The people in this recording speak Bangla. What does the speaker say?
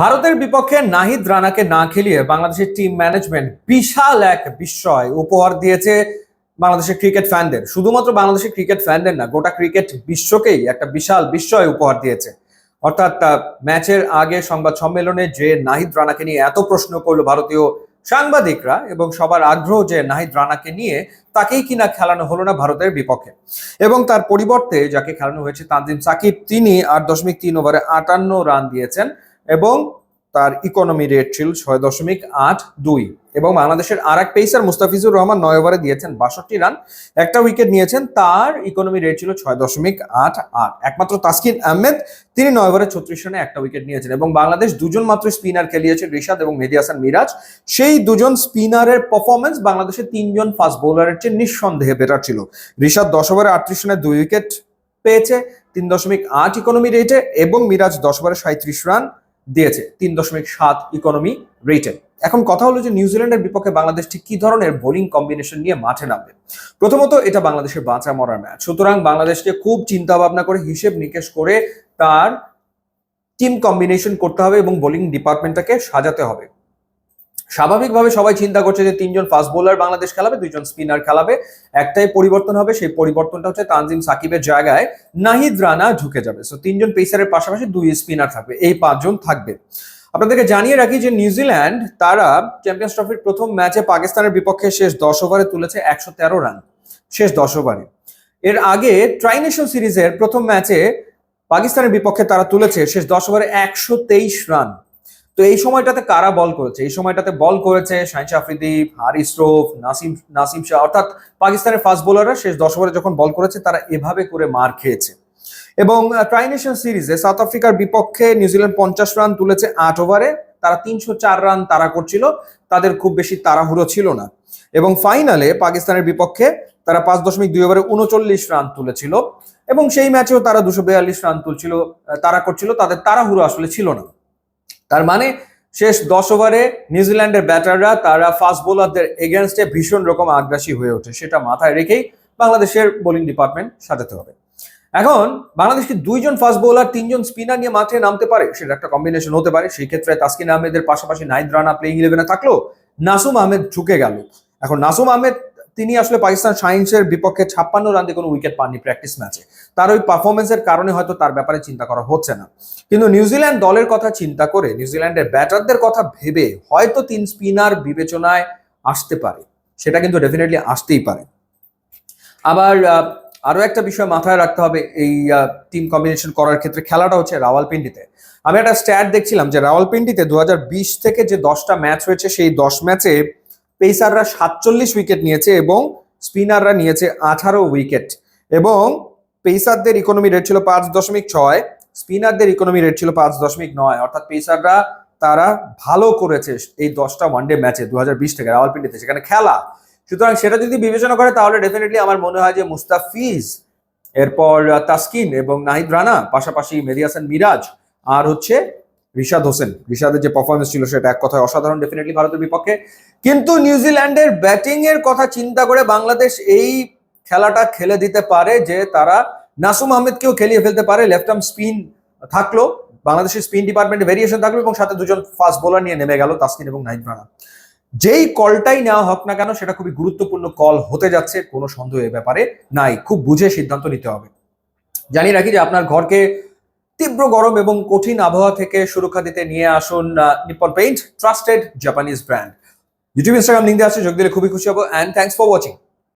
ভারতের বিপক্ষে নাহিদ রানাকে না খেলিয়ে বাংলাদেশের টিম ম্যানেজমেন্ট বিশাল এক বিস্ময় উপহার দিয়েছে বাংলাদেশের ক্রিকেট ফ্যানদের শুধুমাত্র বাংলাদেশের ক্রিকেট ফ্যানদের না, গোটা ক্রিকেট বিশ্বকেই একটা বিশাল বিস্ময় উপহার দিয়েছে। অর্থাৎ ম্যাচের আগে সংবাদ সম্মেলনে যে নাহিদ রানাকে নিয়ে এত প্রশ্ন করল ভারতীয় সাংবাদিকরা এবং সবার আগ্রহ যে নাহিদ রানাকে নিয়ে, তাকেই কিনা খেলানো হলো না ভারতের বিপক্ষে। এবং তার পরিবর্তে যাকে খেলানো হয়েছে তানজিম সাকিব, তিনি আট দশমিক তিন ওভারে আটান্ন রান দিয়েছেন। এবং তার ইকোনমি রেট ছিল ছয় দশমিক আট দুই এবং বাংলাদেশের আর এক পেসার মুস্তাফিজুর রহমান নয় ওভারে দিয়েছেন বাষট্টি রান একটা উইকেট নিয়েছেন, তার ইকোনমি রেট ছিল ছয় দশমিক আট আট। একমাত্র তাসকিন আহমেদ, তিনি নয় ওভারে ছত্রিশ রানে একটা উইকেট নিয়েছেন এবং বাংলাদেশ দুজন মাত্র স্পিনার খেলিয়েছে, রিশাদ এবং মেহেদি হাসান মিরাজ। সেই দুজন স্পিনারের পারফরমেন্স বাংলাদেশের তিনজন ফাস্ট বোলারের চেয়ে নিঃসন্দেহে বেটার ছিল। রিশাদ দশ ওভারে আটত্রিশ রানে দুই উইকেট পেয়েছে, তিন দশমিক আট ইকোনমি রেটে এবং মিরাজ দশ ওভারে সাঁত্রিশ রান দিয়েছে। তিন দশমিক সাত ইকোনমি রেটে এখন কথা হলো যে নিউজিল্যান্ডের বিপক্ষে বাংলাদেশ ঠিক কি ধরনের বোলিং কম্বিনেশন নিয়ে মাঠে নামবে? প্রথমত, এটা বাংলাদেশের বাঁচা মরার ম্যাচ সুতরাং বাংলাদেশকে খুব চিন্তা ভাবনা করে হিসেব নিকেশ করে তার টিম কম্বিনেশন করতে হবে এবং বোলিং ডিপার্টমেন্টটাকে সাজাতে হবে। স্বাভাবিকভাবে সবাই চিন্তা করছে যে তিনজন ফাস্ট বোলার বাংলাদেশ খেলাবে, দুইজন স্পিনার খেলাবে। একটাই পরিবর্তন হবে, সেই পরিবর্তনটা হচ্ছে তানজিম সাকিবের জায়গায় নাহিদ রানা ঢুকে যাবে। সো তিনজন পেসারের পাশাপাশি দুই স্পিনার থাকবে, এই পাঁচজন থাকবে। আপনাদেরকে জানিয়ে রাখি যে নিউজিল্যান্ড তারা চ্যাম্পিয়ন্স ট্রফির প্রথম ম্যাচে পাকিস্তানের বিপক্ষে শেষ দশ ওভারে তুলেছে একশো তেরো রান। শেষ দশ ওভারে। এর আগে ট্রাইনেশন সিরিজের প্রথম ম্যাচে পাকিস্তানের বিপক্ষে তারা তুলেছে শেষ দশ ওভারে একশো তেইশ রান। তো এই সময়টাতে কারা বল করেছে? এই সময়টাতে বল করেছে শাহিন আফ্রিদি হারিস রোফ নাসিম নাসিম শাহ। অর্থাৎ পাকিস্তানের ফাস্ট বোলাররা শেষ দশ ওভারে যখন বল করেছে, তারা এভাবে করে মার খেয়েছে। এবং ট্রাইনেশন সিরিজে সাউথ আফ্রিকার বিপক্ষে নিউজিল্যান্ড পঞ্চাশ রান তুলেছে আট ওভারে তারা তিনশো চার রান তারা করছিল। তাদের খুব বেশি তাড়াহুড়ো ছিল না। এবং ফাইনালে পাকিস্তানের বিপক্ষে তারা পাঁচ দশমিক দুই ওভারে উনচল্লিশ রান তুলেছিল। এবং সেই ম্যাচেও তারা দুশো বিয়াল্লিশ রান তুলছিল তারা করছিল। তাদের তাড়াহুড়ো আসলে ছিল না। তার মানে শেষ দশ ওভারে নিউজিল্যান্ডের ব্যাটাররা তারা ফাস্ট বোলারদের এগেনস্টে ভীষণ রকম আগ্রাসী হয়ে ওঠে, সেটা মাথায় রেখেই বাংলাদেশের বোলিং ডিপার্টমেন্ট সাজাতে হবে। এখন বাংলাদেশ কি দুইজন ফাস্ট বোলার, তিনজন স্পিনার নিয়ে মাঠে নামতে পারে? সেটা একটা কম্বিনেশন হতে পারে। সেই ক্ষেত্রে তাসকিন আহমেদের পাশাপাশি নাইদ রানা প্লেইং ইলেভেনে থাকল, নাসুম আহমেদ ঢুকে গেল। এখন নাসুম আহমেদ তিনি আসলে পাকিস্তান সায়েন্সের বিপক্ষে ছাপ্পান্ন রান দিয়ে কোনো উইকেট পাননি প্র্যাকটিস ম্যাচে তার ওই পারফরমেন্সের কারণে হয়তো তার ব্যাপারে চিন্তা করা হচ্ছে না। কিন্তু নিউজিল্যান্ড দলের কথা চিন্তা করে নিউজিল্যান্ডের ব্যাটারদের কথা ভেবে হয়তো তিন স্পিনার বিবেচনায় আসতে পারে। সেটা কিন্তু ডেফিনেটলি আসতেই পারে। আবার আহ, আরও একটা বিষয় মাথায় রাখতে হবে এই টিম কম্বিনেশন করার ক্ষেত্রে খেলাটা হচ্ছে রাওয়ালপিন্ডিতে। আমি একটা স্ট্যাট দেখছিলাম যে রাওয়ালপিন্ডিতে দু হাজার বিশ থেকে যে দশটা ম্যাচ হয়েছে সেই দশ ম্যাচে পেসাররা সাতচল্লিশ উইকেট নিয়েছে এবং স্পিনাররা নিয়েছে আঠারো উইকেট। এবং পেসারদের ইকোনমি রেট ছিল পাঁচ দশমিক ছয়, স্পিনারদের ইকোনমি রেট ছিল পাঁচ দশমিক নয়। অর্থাৎ পেসাররা তারা ভালো করেছে এই দশটা ওয়ানডে ম্যাচে দু হাজার বিশ থেকে রাওয়ালপিন্ডিতে সেখানে খেলা। সুতরাং সেটা যদি বিবেচনা করে, তাহলে ডেফিনেটলি আমার মনে হয় যে মুস্তাফিজ, এরপর তাসকিন এবং নাহিদ রানা, পাশাপাশি মেহেদি হাসান মিরাজ, আর হচ্ছে রিশাদ হোসেন, রিশাদের যে পারফরমেন্স ছিল সেটা এক কথায় অসাধারণ ডেফিনেটলি ভারতের বিপক্ষে। কিন্তু নিউজিল্যান্ডের ব্যাটিং এর কথা চিন্তা করে বাংলাদেশ এই খেলাটা খেলে দিতে পারে যে তারা নাসুম আহমেদকেও খেলিয়ে ফেলতে পারে। লেফট আর্ম স্পিন থাকল, বাংলাদেশের স্পিন ডিপার্টমেন্টে ভেরিয়েশন থাকল এবং সাথে দুজন ফাস্ট বোলার নিয়ে নেমে গেল তাসকিন এবং নাহিদ রানা। যেই কলটাই নেওয়া হোক না কেন, সেটা খুবই গুরুত্বপূর্ণ কল হতে যাচ্ছে, কোনো সন্দেহ এ ব্যাপারে নাই। খুব বুঝে সিদ্ধান্ত নিতে হবে। জানিয়ে রাখি যে আপনার ঘরকে তীব্র গরম এবং কঠিন আবহাওয়া থেকে সুরক্ষা দিতে নিয়ে আসুন Nippon paint, trusted Japanese brand. YouTube Instagram link দিয়ে আছে যোগ দিলে খুবই খুশি হব অ্যান্ড থ্যাংকস ফর ওয়াচিং